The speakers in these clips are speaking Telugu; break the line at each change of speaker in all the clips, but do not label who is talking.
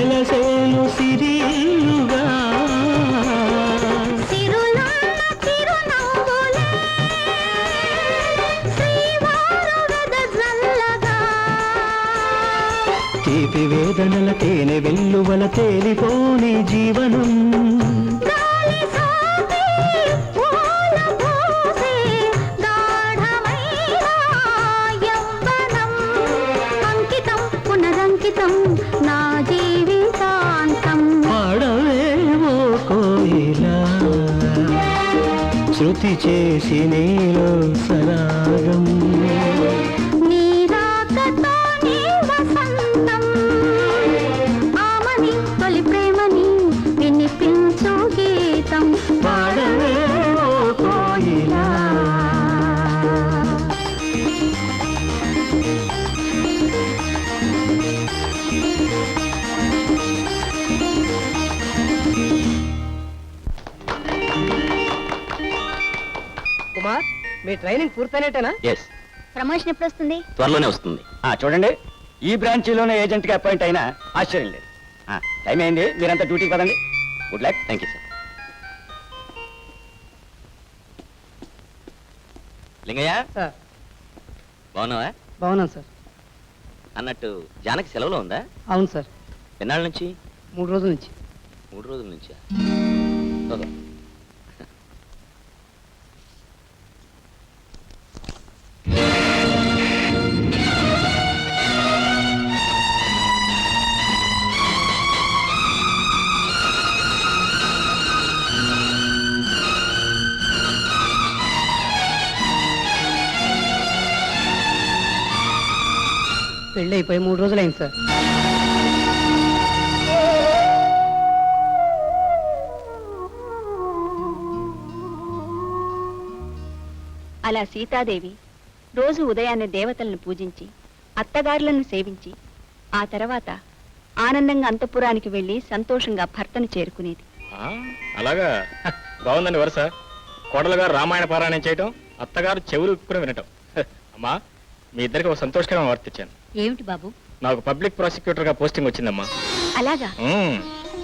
వెలసేను సిరిల్లుగా. తీపి వేదనల తేనె వెల్లువల తేలిపోని జీవనం. చేసి నీలో
సదా మీ ట్రైనింగ్ పూర్తయినట్టేనా?
ఎస్
ప్రమోషన్ ఎప్పుడు వస్తుంది
త్వరలోనే వస్తుంది.
ఆ చూడండి. ఈ బ్రాంచీలోనే ఏజెంట్గా అపాయింట్ అయినా ఆశ్చర్యం లేదు. ఆ, టైం అయింది. మీరంతా డ్యూటీకి పదండి. Good luck
thank you sir Lingaiah?
Sir.
బాగున్నావా?
బాగున్నాను సార్.
అన్నట్టు జానకి సెలవులో ఉందా?
అవును సార్.
ఎన్నాళ్ళ నుంచి?
మూడు రోజుల నుంచి.
మూడు రోజుల నుంచా?
అయిపోయి మూడు రోజులు అయింది సార్.
అలా సీతాదేవి రోజు ఉదయాన్నే దేవతలను పూజించి అత్తగారులను సేవించి ఆ తర్వాత ఆనందంగా అంతఃపురానికి వెళ్ళి సంతోషంగా భర్తను చేరుకునేది.
ఆ, అలాగా? బాగుందండి వరుస. కోడలు గారు రామాయణ పారాయణం చేయటం అత్తగారు చెవులు వినటం. అమ్మా మీ ఇద్దరికి ఒక సంతోషకరమైన వార్త ఇచ్చాను.
ఏమిటి బాబు?
నాకు పబ్లిక్ ప్రాసిక్యూటర్గా పోస్టింగ్ వచ్చిందమ్మా.
అలాగా?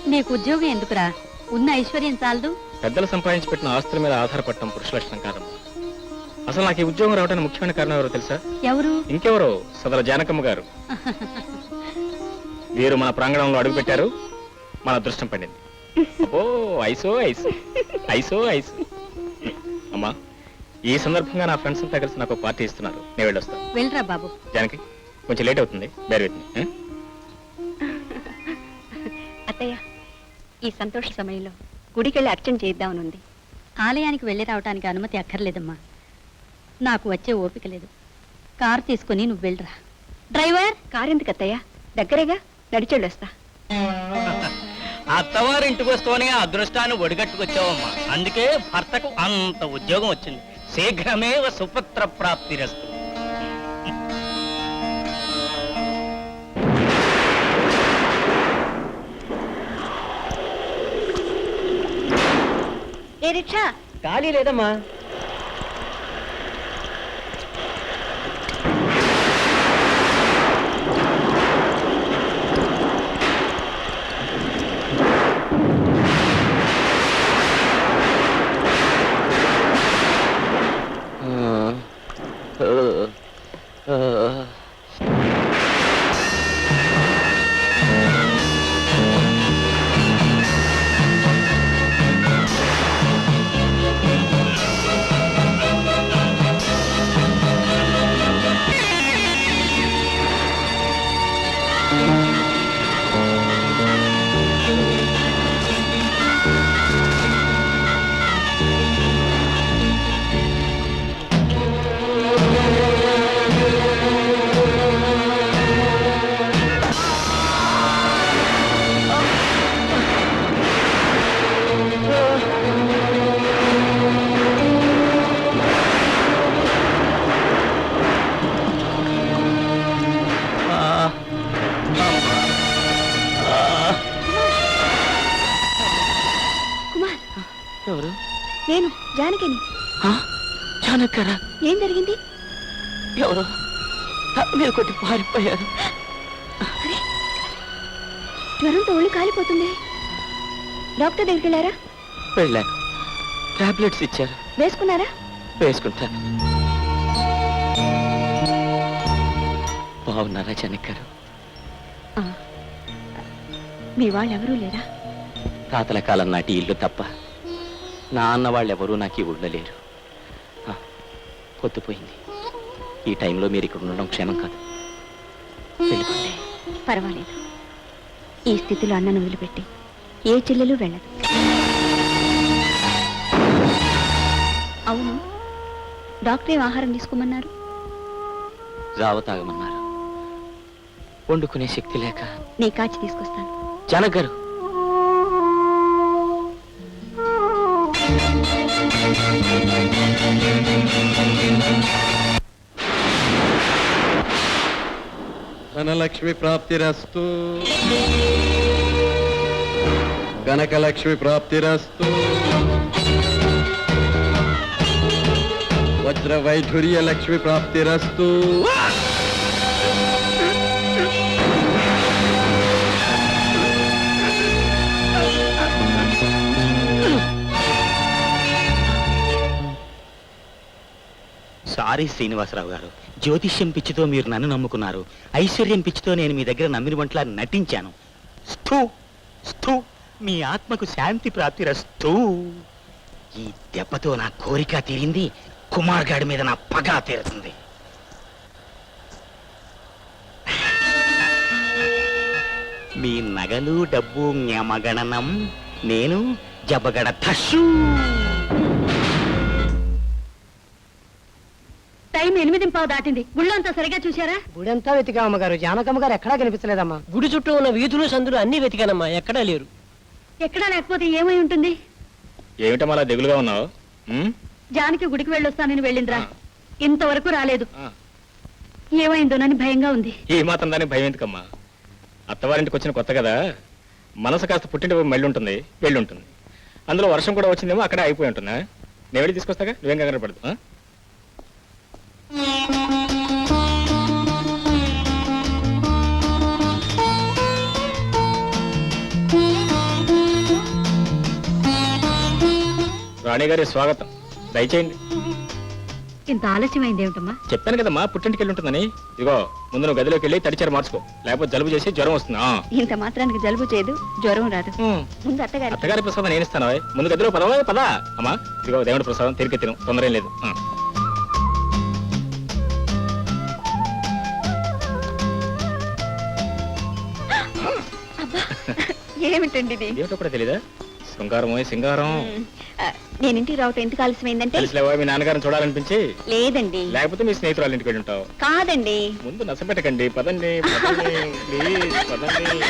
నీకు ఉద్యోగం ఎందుకురా? ఉన్న ఐశ్వర్యం చాలదు.
పెద్దలు సంపాదించి పెట్టిన ఆస్తుల మీద ఆధారపడటం పురుష లక్షణం కాదమ్మా. అసలు నాకు ఈ ఉద్యోగం రావడానికి ముఖ్యమైన కారణం ఎవరో తెలుసా?
ఎవరు?
ఇంకెవరో? సదర జానకమ్మ గారు. వీరు మన ప్రాంగణంలో అడుగుపెట్టారు మన అదృష్టం పడింది. ఓ ఐసో ఐస్. ఐసో ఐస్. అమ్మా ఈ సందర్భంగా నా ఫ్రెండ్స్ అంతా కలిసి నాకు పార్టీ ఇస్తున్నారు. నేను వెళ్ళొస్తాను
వెళ్ళరా బాబు.
జానకి. కొంచెం లేట్ అవుతుంది. బేర్ విత్ మీ
అత్తయ్య ఈ సంతోష సమయంలో గుడికెళ్ళి అర్చన చేద్దామనుంది
ఆలయానికి వెళ్ళి రావటానికి అనుమతి అక్కర్లేదమ్మా. నాకు వచ్చే ఓపిక లేదు. కారు తీసుకుని నువ్వు వెళ్ళరా.
డ్రైవర్! కారెందుకు అత్తయ్య? దగ్గరేగా నడిచెళ్ళొస్తా.
అత్తవారింటికి వస్తూనే అదృష్టాన్ని ఒడిగట్టుకొచ్చావమ్మా. అందుకే భర్తకు అంత ఉద్యోగం వచ్చింది. శీఘ్రమేవ సుపుత్ర ప్రాప్తిరస్తు.
ఏ రిక్షా?
ఖాళీ లేదమ్మా.
కుమార్ జానకిని
జానక్కరా.
ఏం జరిగింది?
ఎవరు మీద కొట్టి పారిపోయారు.
జ్వరంతో ఒళ్ళు కాలిపోతుంది. డాక్టర్ దగ్గరికి వెళ్ళారా?
వెళ్ళాను. టాబ్లెట్స్ ఇచ్చారు.
వేసుకున్నారా?
వేసుకుంటాను. బాగున్నారా జనక్ గారు
ఆ. మీ వాళ్ళు ఎవరూ లేరా?
తాతల కాలం నాటి ఇల్లు తప్ప. నా అన్న వాళ్ళెవరూ నాకు ఈ ఊళ్ళో లేరు. ఆ, పొద్దుపోయింది. ఈ టైంలో మీరు ఇక్కడ ఉండడం క్షేమం కాదు. వెళ్ళిపోండి.
పర్వాలేదు. ఈ స్థితిలో అన్నను వదిలిపెట్టి ఏ చెల్లెలు వెళ్ళదు. అవును. డాక్టర్ ఏం ఆహారం తీసుకోమన్నారు?
జావ తాగమన్నారు వండుకునే శక్తి లేక
నీ కాచి తీసుకొస్తాను.
జనక్
ధనలక్ష్మి ప్రాప్తిరస్తు కనకలక్ష్మి ప్రాప్తిరస్తు వజ్ర వైఢూర్య లక్ష్మి ప్రాప్తిరస్తు
ఆర్ఎస్ శ్రీనివాసరావు గారు. జ్యోతిష్యం పిచ్చితో మీరు నన్ను నమ్ముకున్నారు. ఐశ్వర్యం పిచ్చితో నేను మీ దగ్గర నమ్మిన వంటలా నటించాను. స్థూ స్థూ మీ ఆత్మకు శాంతి ప్రాప్తి రస్తూ. ఈ దెబ్బతో నా కోరిక తీరింది. కుమార్ గాడి మీద నా పగ తీరుతుంది. మీ నగలు డబ్బు జ్ఞమగణనం నేను జబగడ తషూ
టైం ఎనిమిది పావు దాటింది. గుళ్ళంతా సరిగా చూశారా?
గుడంతా వెతికా అమ్మగారు. జానకమ్మ గారు ఎక్కడా కనిపించలేదమ్మా
గుడి చుట్టూ ఉన్న వీధులు సందులు అన్ని వెతికానమ్మా. ఎక్కడా లేరు.
ఎక్కడా లేకపోతే ఏమై ఉంటుంది?
ఏమిటమ్మా అలా దిగులుగా ఉన్నావు? ఉమ్?
జానకి గుడికి వెళ్ళొస్తానని వెళ్ళిందిరా. ఇంతవరకు రాలేదు.
ఆ.
ఏమైందోనని భయంగా ఉంది.
ఈ మాత్రం దానికి భయం ఎందుకమ్మా? అత్తవారింటికి వచ్చిన కొత్త కదా. మనసు కాస్త పుట్టింటి మళ్ళీ ఉంటుంది వెళ్ళి ఉంటుంది. అందులో వర్షం కూడా వచ్చిందేమో అక్కడే అయిపోయి ఉంటుందా? నేను వెళ్ళి తీసుకొస్తాగా? నువ్వేం కంగారు పడదు ఆ? రాణి గారి స్వాగతం. దయచేయండి.
ఇంత ఆలస్యమైంది ఏమిటమ్మా
చెప్పాను కదమ్మా పుట్టింటికి వెళ్ళి ఉంటుందని ఇదిగో ముందు నువ్వు గదిలోకి వెళ్ళి తడిచారు మార్చుకో. లేకపోతే జలుబు చేసి జ్వరం వస్తుంది.
ఇంత మాత్రానికి జలుబు చేయదు జ్వరం రాదు. ముందు అత్తగారి
అత్తగారి ప్రసాదం నేను ఇస్తాను. ముందు గదిలో పదవా? పదా. అమ్మా ఇదిగో దేవుడి ప్రసాదం తిరిగి తొందర ఏం లేదు. ఆ.
ఏమిటండి ఇది?
ఇదేమిటో కూడా తెలీదా? శృంగారం. ఓయ్ సింగారం
ఆ, నేను ఇంటికి రావటం ఎందుకు ఆలస్యమైందంటే?
తెలిసిలేవా మీ నాన్నగారిని చూడాలనిపించి?
లేదండి.
లేకపోతే మీ స్నేహితురాలు ఇంటికి వెళ్ళి ఉంటావు.
కాదండి.
ముందు పదండి పదండి ప్లీజ్ పదండి.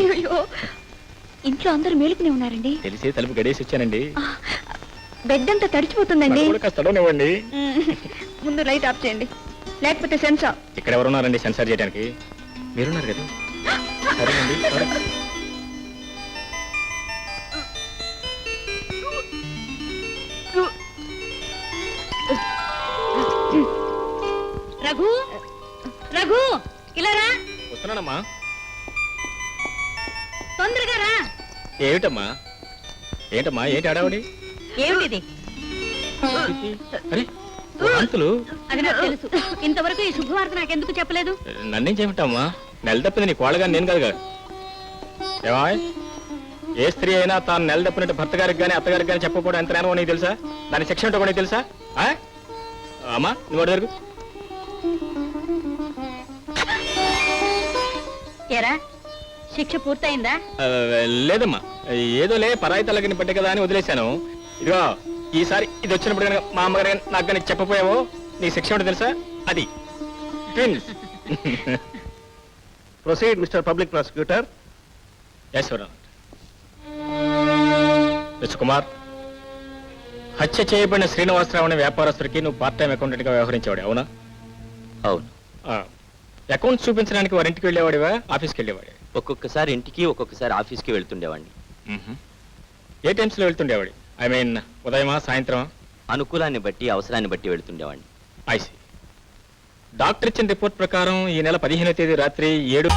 అయ్యో ఇంట్లో అందరూ మేలుకునే ఉన్నారండి.
తెలిసి తలుపు గడేసి వచ్చానండి.
బెడ్ అంతా తడిచిపోతుందండి.
నాకు కూడా కాస్త తడవనివ్వండి
మ్మ్. ముందు లైట్ ఆఫ్ చేయండి. లేకపోతే సెన్సా
ఇక్కడ ఎవరున్నారండి సెన్సార్ చేయడానికి? మీరున్నారు కదా. సరేనండి సరే.
రఘు రఘు ఇలా రా.
వస్తున్నానమ్మా.
తొందరగా రా.
ఏమిటమ్మా? ఏంటమ్మా? ఏంటి ఆడావిడి
ఏమిటిది?
అరే వాంతులు?
అది నాకు తెలుసు. ఇంతవరకు ఈ శుభవార్త నాకెందుకు చెప్పలేదు?
నన్నేం చేయమంటావమ్మా? నెల తప్పింది నీ కోళ్ళగా నేను కదా ఏమా ఏ స్త్రీ అయినా తాను నెల తప్పినట్టు భర్త గారికి కానీ అత్తగారికి కానీ చెప్పకపోవడం ఎంత నేనో నీకు తెలుసా? దాని శిక్ష ఏంటో కూడా నీకు తెలుసా? అమ్మా నువ్వు జరుగు
ఎరా శిక్ష పూర్తయిందా?
లేదమ్మా. ఏదో లే పరాయి తలగిన పట్టే కదా అని వదిలేశాను. ఇదిగో ఈసారి ఇది వచ్చినప్పుడు కనుక మా అమ్మగారు నాకు కానీ చెప్పపోయావో నీ శిక్ష ఏంటో తెలుసా? అది.
Twins proceed mister public
prosecutor. Mister Kumar హత్య చేయబడిన శ్రీనివాసరావు అనే వ్యాపారస్తుడికి నువ్వు పార్ట్ టైం అకౌంటెంట్గా వ్యవహరించేవాడు అవునా?
అవును.
అకౌంట్ చూపించడానికి వారింటికి వెళ్ళేవాడివా ఆఫీస్కి వెళ్ళేవాడి
ఒక్కొక్కసారి ఇంటికి ఒక్కొక్కసారి ఆఫీస్కి వెళ్తుండేవాడిని.
ఏ టైమ్స్లో వెళ్తుండేవాడి ఐ మీన్ ఉదయమా సాయంత్రం
అనుకూలాన్ని బట్టి అవసరాన్ని బట్టి వెళ్తుండేవాడిని.
ఐసి డాక్టర్ ఇచ్చిన రిపోర్ట్ ప్రకారం ఈ నెల పదిహేనో తేదీ రాత్రి ఏడు